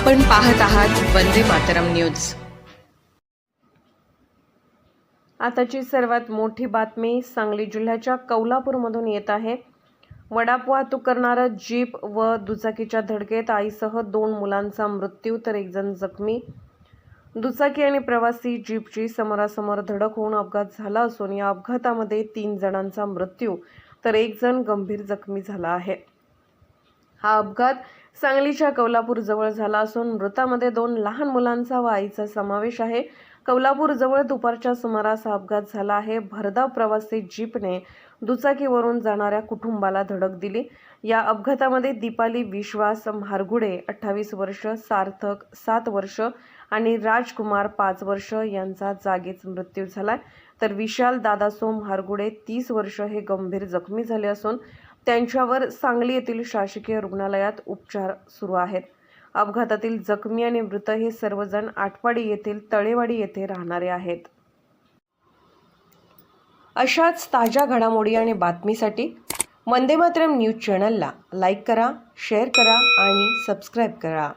आपण पाहत आहात वंदे मातरम न्यूज. आताची सर्वात मोठी बातमी सांगली जिल्ह्याच्या कौलापूरमधून येत आहे. वडाप वाहतूक करणारं जीप व दुचाकीच्या धडकेत आईसह दोन मुलांचा मृत्यू तर एक जण जखमी. दुचाकी आणि प्रवासी जीपची समोरासमोर धडक होऊन अपघात झाला असून या अपघातामध्ये तीन जणांचा मृत्यू तर एक जण गंभीर जखमी झाला आहे. हा अपघात सांगलीच्या कौलापूरजवळ झाला असून मृतामध्ये दोन लहान मुलांचा व आईचा समावेश आहे. कौलापूरजवळ दुपारच्या सुमारास हा अपघात झाला आहे. भरधाव प्रवासी जीपने दुचाकीवरून जाणाऱ्या कुटुंबाला धडक दिली. या अपघातामध्ये दीपाली विश्वास म्हारगुडे अठ्ठावीस वर्ष सार्थक सात वर्ष आणि राजकुमार पाच वर्ष यांचा जागीच मृत्यू झाला तर विशाल दादासो म्हारगुडे तीस वर्ष हे गंभीर जखमी झाले असून त्यांच्यावर सांगली येथील शासकीय रुग्णालयात उपचार सुरू आहेत. अपघातातील जखमी आणि मृत हे सर्वजण आटपाडी येथील तळेवाडी येथे राहणारे आहेत. अशाच ताज्या घडामोडी आणि बातमीसाठी वंदे मातरम न्यूज चॅनलला लाईक करा शेअर करा आणि सबस्क्राईब करा.